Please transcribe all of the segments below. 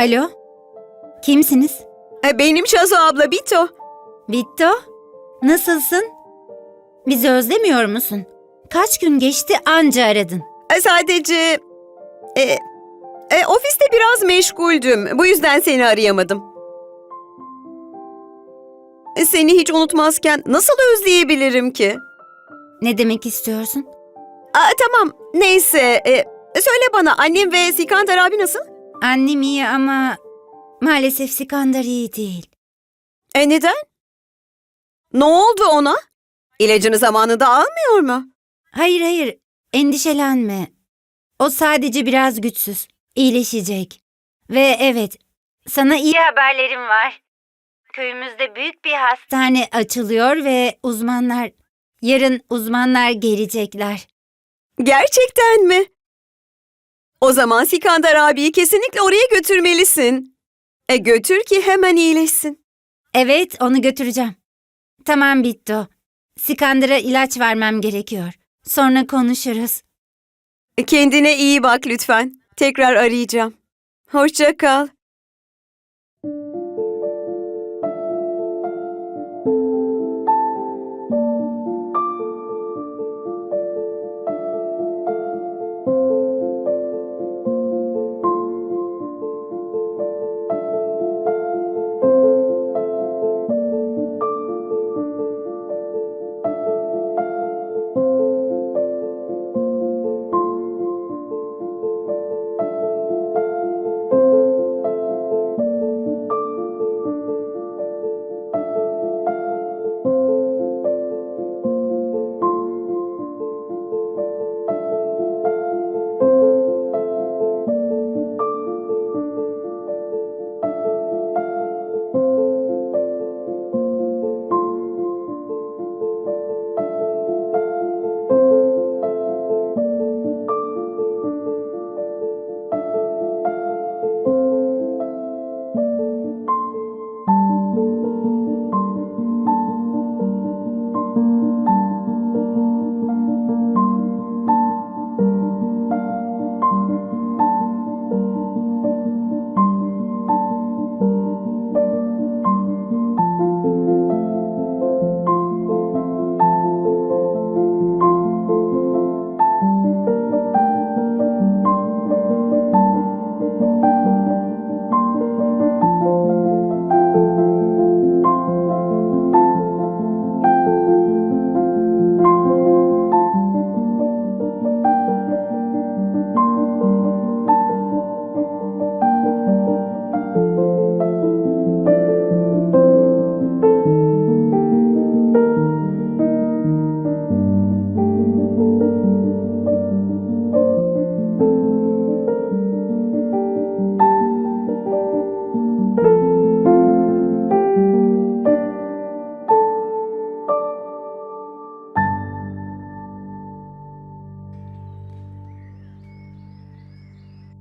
Alo? Kimsiniz? E, Benim Şazo abla Bito. Bitto? Nasılsın? Bizi özlemiyor musun? Kaç gün geçti anca aradın. E, Sadece... E, e, ofiste biraz meşguldüm. Bu yüzden seni arayamadım. E, Seni hiç unutmazken nasıl özleyebilirim ki? Ne demek istiyorsun? Aa, tamam, neyse. E, söyle bana annem ve Sikandar abi nasıl? Annem iyi ama maalesef Sikandar iyi değil. E neden? Ne oldu ona? İlacını zamanında almıyor mu? Hayır hayır, endişelenme. O sadece biraz güçsüz. İyileşecek. Ve evet, sana iyi haberlerim var. Köyümüzde büyük bir hastane açılıyor ve uzmanlar, yarın uzmanlar gelecekler. Gerçekten mi? O zaman Sikandar abiyi kesinlikle oraya götürmelisin. E götür ki hemen iyileşsin. Evet, onu götüreceğim. Tamam Bitto. Sikandar'a ilaç vermem gerekiyor. Sonra konuşuruz. E, Kendine iyi bak lütfen. Tekrar arayacağım. Hoşça kal.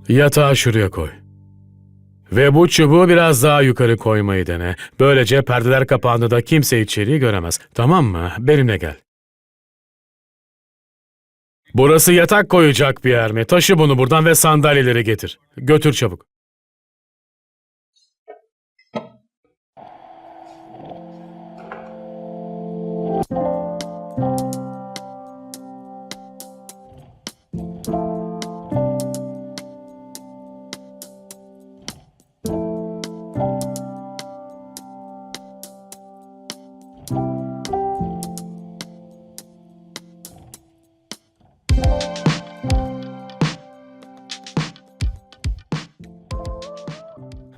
Yatağı şuraya koy. Ve bu çubuğu biraz daha yukarı koymayı dene. Böylece perdeler kapağında kimse içeriği göremez. Tamam mı? Benimle gel. Burası yatak koyacak bir yer mi? Taşı bunu buradan ve sandalyeleri getir. Götür çabuk.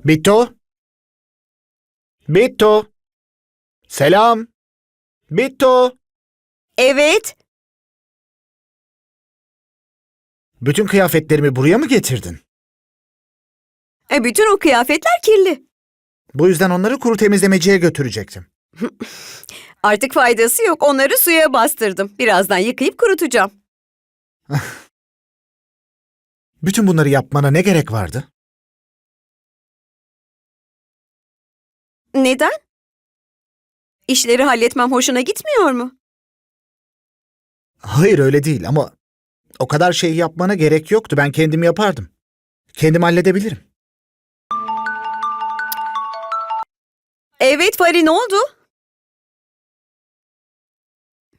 Bitto? Bitto? Selam? Bitto? Evet, Bütün kıyafetlerimi buraya mı getirdin? e, bütün o kıyafetler kirli. Bu yüzden onları kuru temizlemeciye götürecektim. Artık faydası yok. Onları suya bastırdım. Birazdan yıkayıp kurutacağım. Bütün bunları yapmana ne gerek vardı? Neden? İşleri halletmem hoşuna gitmiyor mu? Hayır öyle değil ama o kadar şeyi yapmana gerek yoktu. Ben kendim yapardım. Kendim halledebilirim. Evet Fari ne oldu?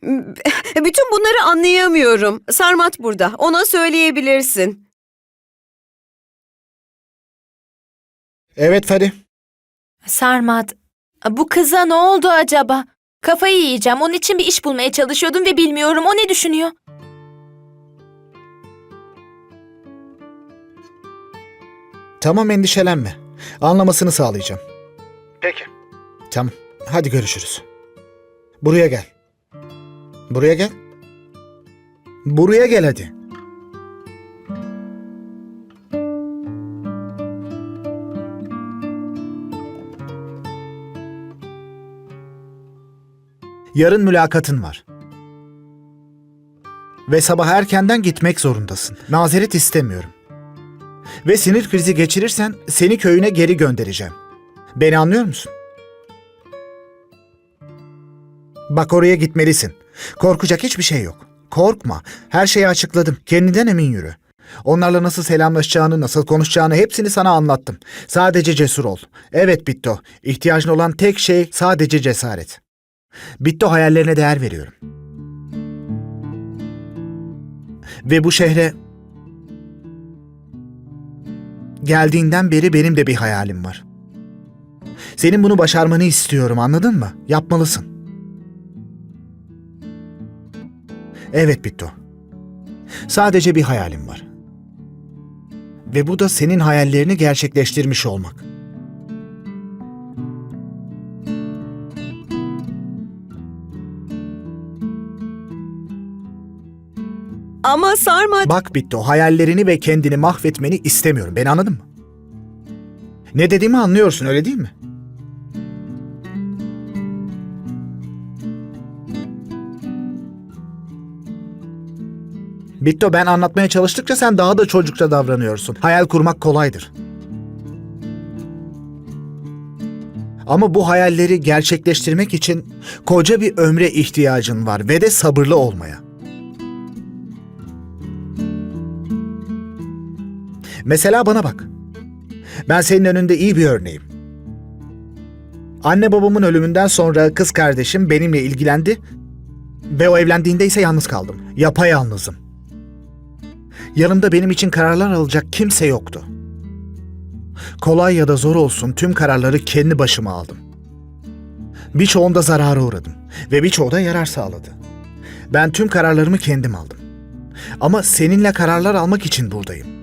Bütün bunları anlayamıyorum. Sarmat burada. Ona söyleyebilirsin. Evet Fari. Sarmat, bu kıza ne oldu acaba? Kafayı yiyeceğim. Onun için bir iş bulmaya çalışıyordum ve bilmiyorum. O ne düşünüyor? Tamam endişelenme. Anlamasını sağlayacağım. Peki. Tamam. Hadi görüşürüz. Buraya gel. Buraya gel. Buraya gel hadi. Yarın mülakatın var. Ve sabah erkenden gitmek zorundasın. Mazeret istemiyorum. Ve sinir krizi geçirirsen seni köyüne geri göndereceğim. Beni anlıyor musun? Bak oraya gitmelisin. Korkacak hiçbir şey yok. Korkma. Her şeyi açıkladım. Kendinden emin yürü. Onlarla nasıl selamlaşacağını, nasıl konuşacağını hepsini sana anlattım. Sadece cesur ol. Evet Bitto. İhtiyacın olan tek şey sadece cesaret. Bitto hayallerine değer veriyorum. Ve bu şehre Geldiğinden beri benim de bir hayalim var. Senin bunu başarmanı istiyorum, anladın mı? Yapmalısın. Evet Bitto. Sadece bir hayalim var. Ve bu da senin hayallerini gerçekleştirmiş olmak. Ama Sarmat... Bak Bitto, hayallerini ve kendini mahvetmeni istemiyorum. Beni anladın mı? Ne dediğimi anlıyorsun, öyle değil mi? Bitto ben anlatmaya çalıştıkça sen daha da çocukça davranıyorsun. Hayal kurmak kolaydır. Ama bu hayalleri gerçekleştirmek için koca bir ömre ihtiyacın var ve de sabırlı olmaya. Mesela bana bak. Ben senin önünde iyi bir örneğim. Anne babamın ölümünden sonra kız kardeşim benimle ilgilendi ve o evlendiğinde ise yalnız kaldım. Yapayalnızım. Yanımda benim için kararlar alacak kimse yoktu. Kolay ya da zor olsun tüm kararları kendi başıma aldım. Birçoğunda zarara uğradım ve birçoğu da yarar sağladı. Ben tüm kararlarımı kendim aldım. Ama seninle kararlar almak için buradayım.